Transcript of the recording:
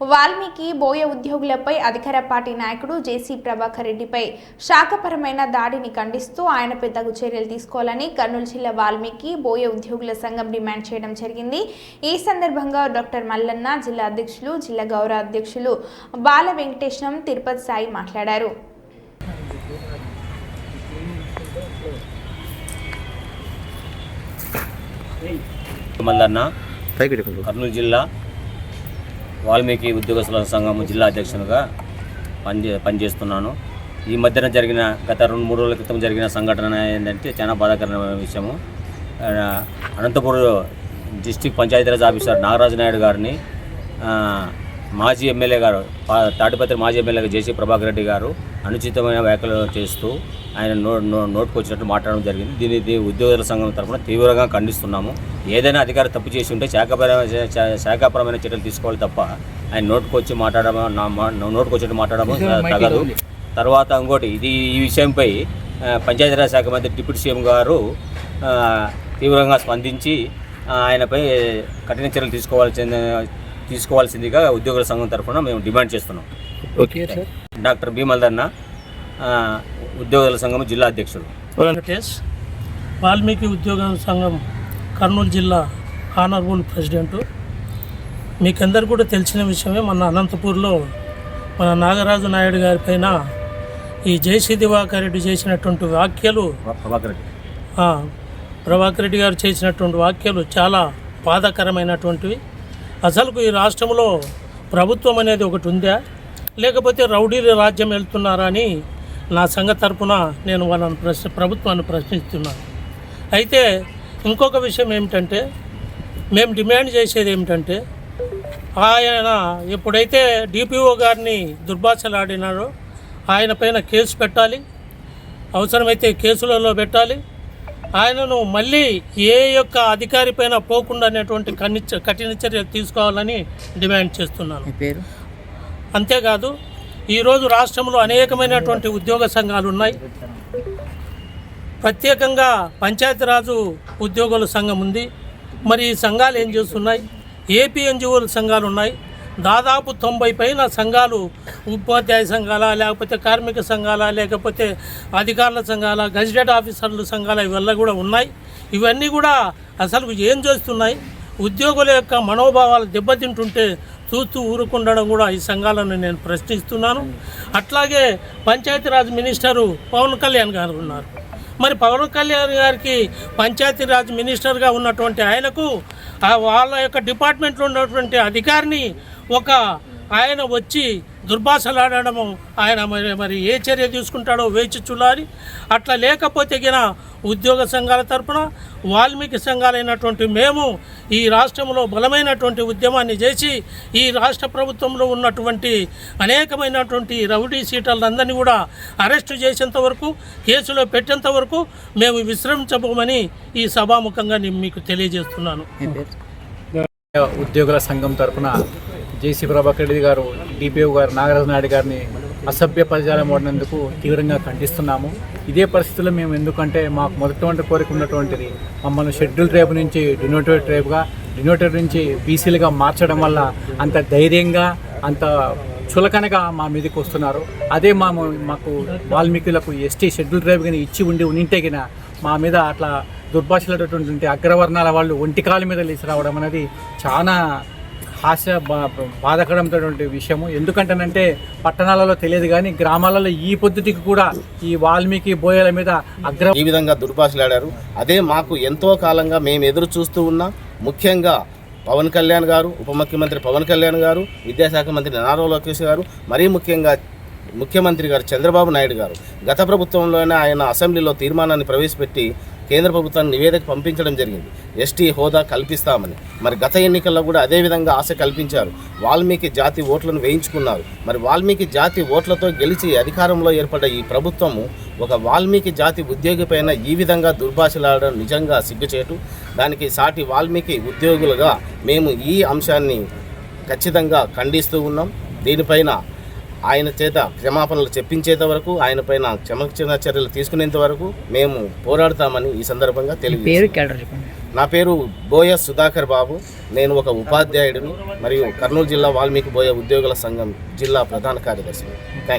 వాల్మీకి బోయ ఉద్యోగులపై అధికార పార్టీ నాయకుడు జేసీ ప్రభాకర్ రెడ్డిపై శాఖపరమైన దాడిని ఖండిస్తూ ఆయనపై తగు చర్యలు తీసుకోవాలని కర్నూలు జిల్లా వాల్మీకి బోయ ఉద్యోగుల సంఘం డిమాండ్ చేయడం జరిగింది. ఈ సందర్భంగా డాక్టర్ మల్లన్న జిల్లా అధ్యక్షులు జిల్లా గౌరవ అధ్యక్షులు బాల వెంకటేశం తిరుపతి సాయి మాట్లాడారు. మల్లన్న కర్నూలు జిల్లా వాల్మీకి ఉద్యోగస్తుల సంఘం జిల్లా అధ్యక్షునిగా పనిచే పనిచేస్తున్నాను. ఈ మధ్యన జరిగిన గత రెండు మూడు రోజుల క్రితం జరిగిన సంఘటన ఏంటంటే చాలా బాధాకరమైన విషయము. అనంతపురం డిస్టిక్ పంచాయతీరాజ్ ఆఫీసర్ నాగరాజు నాయుడు గారిని మాజీ ఎమ్మెల్యే గారు పా- తాడిపత్రి మాజీ ఎమ్మెల్యే జేసీ ప్రభాకర్ రెడ్డి గారు అనుచితమైన వ్యాఖ్యలు చేస్తూ ఆయన నో నో నోటుకు వచ్చినట్టు మాట్లాడడం జరిగింది. దీన్ని ఉద్యోగుల సంఘం తరఫున తీవ్రంగా ఖండిస్తున్నాము. ఏదైనా అధికారి తప్పు చేసి ఉంటే శాఖపరమైన శాఖాపరమైన చర్యలు తీసుకోవాలి తప్ప ఆయన నోటుకు వచ్చి మాట్లాడడం నోటుకు వచ్చినట్టు మాట్లాడడం తగదు. తర్వాత ఇంకోటి ఇది ఈ విషయంపై పంచాయతీరాజ్ శాఖ మంత్రి డిప్యూటీ సీఎం గారు తీవ్రంగా స్పందించి ఆయనపై కఠిన చర్యలు తీసుకోవాల్సిన తీసుకోవాల్సిందిగా ఉద్యోగుల సంఘం తరఫున మేము డిమాండ్ చేస్తున్నాం. Okay sir. డాక్టర్ భీమల్దన్న ఆ, ఉద్యోగుల సంఘం జిల్లా అధ్యక్షుడు. వెంకటేష్ వాల్మీకి ఉద్యోగ సంఘం కర్నూలు జిల్లా ఆనరబుల్ ప్రెసిడెంటు. మీకందరు కూడా తెలిసిన విషయమే మన అనంతపూర్లో మన నాగరాజు నాయుడు గారి పైన ఈ జయశ్రీ దివాకర్ రెడ్డి చేసినటువంటి వ్యాఖ్యలు ప్రభాకర్ రెడ్డి. ఆ, ప్రభాకర్ రెడ్డి గారు చేసినటువంటి వ్యాఖ్యలు చాలా బాధాకరమైనటువంటివి. అసలు ఈ రాష్ట్రంలో ప్రభుత్వం అనేది ఒకటి ఉందా? లేకపోతే రౌడీల రాజ్యం వెళ్తున్నారా అని నా సంఘ తరపున నేను వాళ్ళని ప్రశ్న ప్రభుత్వాన్ని ప్రశ్నిస్తున్నాను అయితే ఇంకొక విషయం ఏమిటంటే మేము డిమాండ్ చేసేది ఏమిటంటే ఆయన ఎప్పుడైతే డిపిఓ గారిని దుర్భాషలాడినారో ఆయన పైన కేసు పెట్టాలి అవసరమైతే కేసులలో పెట్టాలి ఆయనను మళ్ళీ ఏ యొక్క అధికారి పైన పోకుండా అనేటువంటి కఠిన కఠిన చర్యలు తీసుకోవాలని డిమాండ్ చేస్తున్నాను. పేరు? అంతేకాదు ఈరోజు రాష్ట్రంలో అనేకమైనటువంటి ఉద్యోగ సంఘాలు ఉన్నాయి. ప్రత్యేకంగా పంచాయతీరాజు ఉద్యోగుల సంఘం ఉంది. మరి ఈ సంఘాలు ఏం చేస్తున్నాయి? ఏపీ ఎన్జిఓల సంఘాలు ఉన్నాయి. దాదాపు తొంభై పైన సంఘాలు ఉపాధ్యాయ సంఘాల లేకపోతే కార్మిక సంఘాల లేకపోతే అధికారుల సంఘాల గజిటెడ్ ఆఫీసర్ల సంఘాల ఇవల్ల కూడా ఉన్నాయి. ఇవన్నీ కూడా అసలు ఏం చేస్తున్నాయి? ఉద్యోగుల యొక్క మనోభావాలు దెబ్బతింటుంటే చూస్తూ ఊరుకుండడం కూడా ఈ సంఘాలను నేను ప్రశ్నిస్తున్నాను. అట్లాగే పంచాయతీరాజ్ మినిస్టరు పవన్ కళ్యాణ్ గారు ఉన్నారు. మరి పవన్ కళ్యాణ్ గారికి పంచాయతీరాజ్ మినిస్టర్గా ఉన్నటువంటి ఆయనకు వాళ్ళ యొక్క డిపార్ట్మెంట్లో ఉన్నటువంటి అధికారిని ఒక ఆయన వచ్చి దుర్భాషలాడము ఆయన మరి మరి ఏ చర్య తీసుకుంటాడో వేచి చూడాలి. అట్లా లేకపోతే గిన ఉద్యోగ సంఘాల తరపున వాల్మీకి సంఘాలైనటువంటి మేము ఈ రాష్ట్రంలో బలమైనటువంటి ఉద్యమాన్ని చేసి ఈ రాష్ట్ర ప్రభుత్వంలో ఉన్నటువంటి అనేకమైనటువంటి రౌడీ సీటర్లందరినీ కూడా అరెస్టు చేసేంత వరకు కేసులో పెట్టేంత వరకు మేము విశ్రమించబోమని ఈ సభాముఖంగా నేను మీకు తెలియజేస్తున్నాను. ఉద్యోగుల సంఘం తరపున జేసీ ప్రభాకర్ రెడ్డి గారు డిపిఓ గారు నాగరాజు నాయుడు గారిని అసభ్య పదజాలం వాడినందుకు తీవ్రంగా ఖండిస్తున్నాము. ఇదే పరిస్థితుల్లో మేము ఎందుకంటే మాకు మొదటి కోరిక ఉన్నటువంటిది మమ్మల్ని షెడ్యూల్ ట్రైబ్ నుంచి డినోటెడ్ ట్రైబ్గా డినోటెడ్ నుంచి బీసీలుగా మార్చడం వల్ల అంత ధైర్యంగా అంత చులకనగా మా మీదకి వస్తున్నారు. అదే మా మాకు వాల్మీకులకు ఎస్టీ షెడ్యూల్ ట్రైబ్ కానీ ఇచ్చి ఉండి ఉంటే మా మీద అట్లా దుర్భాషలటువంటి అగ్రవర్ణాల వాళ్ళు ఒంటికాల మీద లేచి రావడం అనేది చాలా హాస్య బా- విషయము. ఎందుకంటేనంటే పట్టణాలలో తెలియదు కానీ గ్రామాలలో ఈ పొద్దుటికి కూడా ఈ వాల్మీకి బోయల మీద అగ్ర ఈ విధంగా దుర్భాషలాడారు. అదే మాకు ఎంతో కాలంగా మేము ఎదురు చూస్తూ ఉన్నాం ముఖ్యంగా పవన్ కళ్యాణ్ గారు ఉప ముఖ్యమంత్రి పవన్ కళ్యాణ్ గారు విద్యాశాఖ మంత్రి నారా లోకేష్ గారు మరీ ముఖ్యంగా ముఖ్యమంత్రి గారు చంద్రబాబు నాయుడు గారు. గత ప్రభుత్వంలోనే ఆయన అసెంబ్లీలో తీర్మానాన్ని ప్రవేశపెట్టి కేంద్ర ప్రభుత్వాన్ని నివేదిక పంపించడం జరిగింది. ఎస్టీ హోదా కల్పిస్తామని. మరి గత ఎన్నికల్లో కూడా అదే విధంగా ఆశ కల్పించారు. వాల్మీకి జాతి ఓట్లను వేయించుకున్నారు. మరి వాల్మీకి జాతి ఓట్లతో గెలిచి అధికారంలో ఏర్పడ్డ ఈ ప్రభుత్వము ఒక వాల్మీకి జాతి ఉద్యోగి పైన ఈ విధంగా దుర్భాషలాడడం నిజంగా సిగ్గుచేటు. దానికి సాటి వాల్మీకి ఉద్యోగులుగా మేము ఈ అంశాన్ని ఖచ్చితంగా ఖండిస్తూ ఉన్నాం. దీనిపైన ఆయన చేత క్షమాపణలు చెప్పించేంత వరకు ఆయన పైన క్షమక్షణ చర్యలు తీసుకునేంత వరకు మేము పోరాడతామని ఈ సందర్భంగా తెలియజేస్తాం నా పేరు బోయ సుధాకర్ బాబు. నేను ఒక ఉపాధ్యాయుడిని మరియు కర్నూలు జిల్లా వాల్మీకి బోయ ఉద్యోగుల సంఘం జిల్లా ప్రధాన కార్యదర్శిని. థ్యాంక్